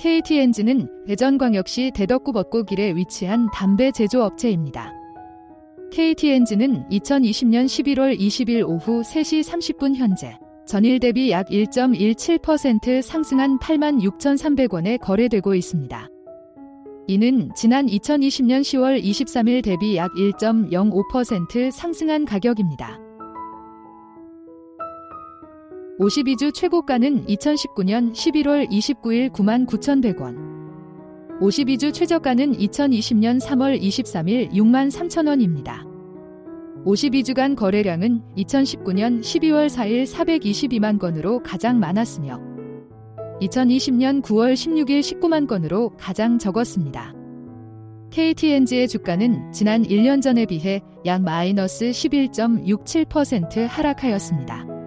KT엔진은 대전광역시 대덕구 벚꽃길에 위치한 담배 제조업체입니다. KT엔진은 2020년 11월 20일 오후 3시 30분 현재 전일 대비 약 1.17% 상승한 86,300원에 거래되고 있습니다. 이는 지난 2020년 10월 23일 대비 약 1.05% 상승한 가격입니다. 52주 최고가는 2019년 11월 29일 99,100원. 52주 최저가는 2020년 3월 23일 63,000원입니다. 52주간 거래량은 2019년 12월 4일 422만 건으로 가장 많았으며 2020년 9월 16일 19만 건으로 가장 적었습니다. KTNG의 주가는 지난 1년 전에 비해 약 마이너스 11.67% 하락하였습니다.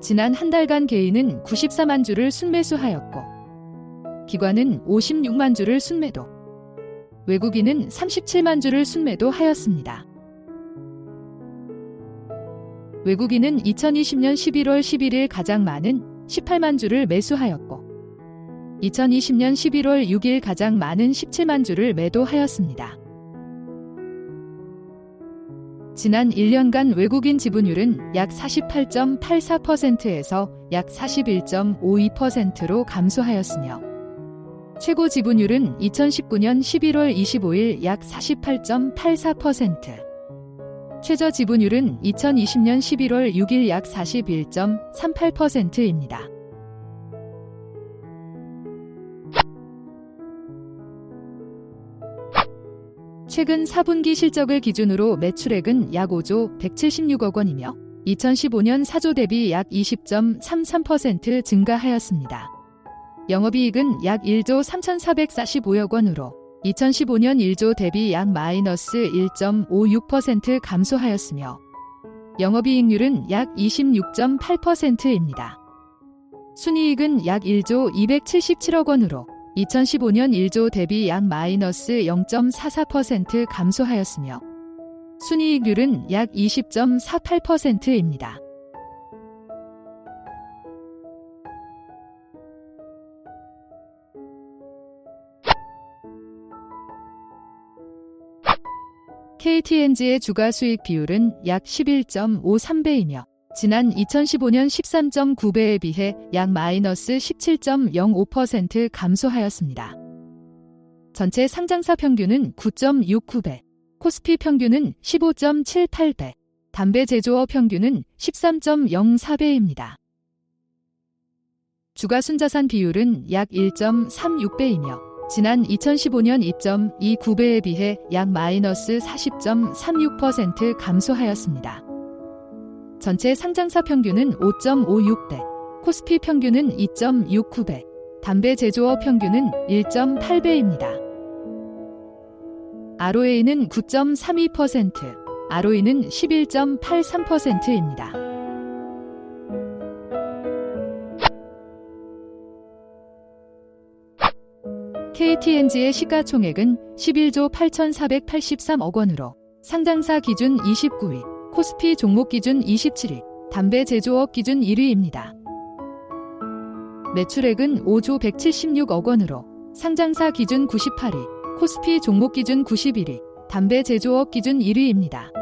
지난 한 달간 개인은 94만 주를 순매수하였고 기관은 56만 주를 순매도 외국인은 37만 주를 순매도 하였습니다. 외국인은 2020년 11월 11일 가장 많은 18만 주를 매수하였고 2020년 11월 6일 가장 많은 17만 주를 매도하였습니다. 지난 1년간 외국인 지분율은 약 48.84%에서 약 41.52%로 감소하였으며 최고 지분율은 2019년 11월 25일 약 48.84%, 최저 지분율은 2020년 11월 6일 약 41.38%입니다. 최근 4분기 실적을 기준으로 매출액은 약 5조 176억 원이며 2015년 4조 대비 약 20.33% 증가하였습니다. 영업이익은 약 1조 3,445억 원으로 2015년 1조 대비 약 마이너스 1.56% 감소하였으며 영업이익률은 약 26.8%입니다. 순이익은 약 1조 277억 원으로 2015년 1조 대비 약 마이너스 0.44% 감소하였으며 순이익률은 약 20.48%입니다. KTNG의 주가 수익 비율은 약 11.53배이며 지난 2015년 13.9배에 비해 약 마이너스 17.05% 감소하였습니다. 전체 상장사 평균은 9.69배, 코스피 평균은 15.78배, 담배 제조업 평균은 13.04배입니다. 주가 순자산 비율은 약 1.36배이며 지난 2015년 2.29배에 비해 약 마이너스 40.36% 감소하였습니다. 전체 상장사 평균은 5.56배, 코스피 평균은 2.69배, 담배 제조업 평균은 1.8배입니다. ROA는 9.32%, ROE는 11.83%입니다. KTNG의 시가총액은 11조 8,483억 원으로 상장사 기준 29위, 코스피 종목 기준 27위, 담배 제조업 기준 1위입니다. 매출액은 5조 176억 원으로 상장사 기준 98위, 코스피 종목 기준 91위, 담배 제조업 기준 1위입니다.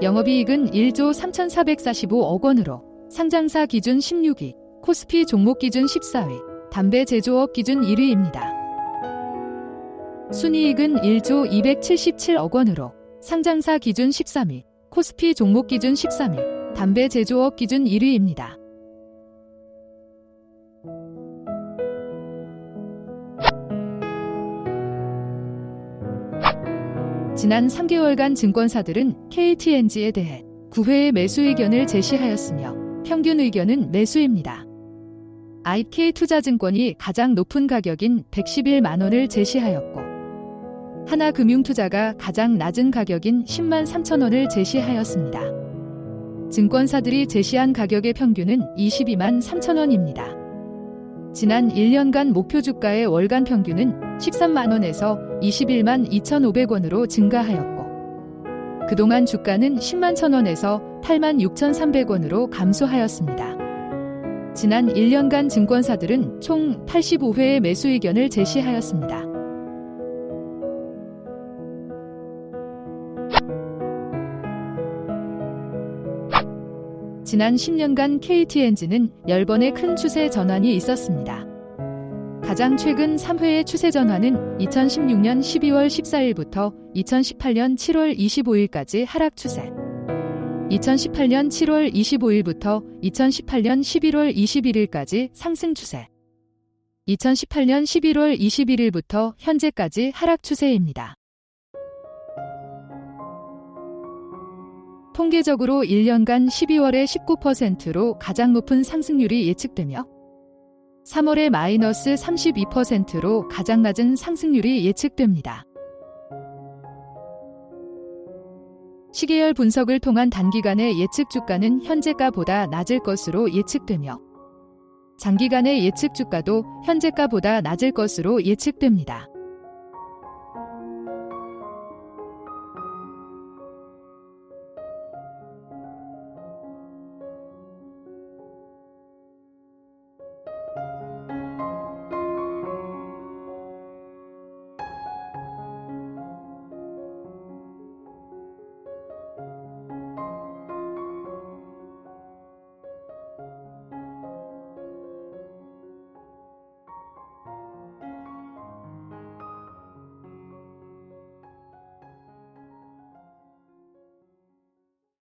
영업이익은 1조 3,445억 원으로 상장사 기준 16위, 코스피 종목 기준 14위, 담배 제조업 기준 1위입니다. 순이익은 1조 277억 원으로 상장사 기준 13위, 코스피 종목 기준 13위, 담배 제조업 기준 1위입니다. 지난 3개월간 증권사들은 KTNG에 대해 9회의 매수 의견을 제시하였으며 평균 의견은 매수입니다. IK투자증권이 가장 높은 가격인 111만 원을 제시하였고 하나금융투자가 가장 낮은 가격인 10만 3천 원을 제시하였습니다. 증권사들이 제시한 가격의 평균은 22만 3천 원입니다. 지난 1년간 목표 주가의 월간 평균은 13만 원에서 21만 2,500원으로 증가하였고 그동안 주가는 10만 천 원에서 8만 6,300원으로 감소하였습니다. 지난 1년간 증권사들은 총 85회의 매수 의견을 제시하였습니다. 지난 10년간 KTNG는 10번의 큰 추세 전환이 있었습니다. 가장 최근 3회의 추세 전환은 2016년 12월 14일부터 2018년 7월 25일까지 하락 추세. 2018년 7월 25일부터 2018년 11월 21일까지 상승 추세. 2018년 11월 21일부터 현재까지 하락 추세입니다. 통계적으로 1년간 12월에 19%로 가장 높은 상승률이 예측되며 3월에 마이너스 32%로 가장 낮은 상승률이 예측됩니다. 시계열 분석을 통한 단기간의 예측 주가는 현재가보다 낮을 것으로 예측되며 장기간의 예측 주가도 현재가보다 낮을 것으로 예측됩니다.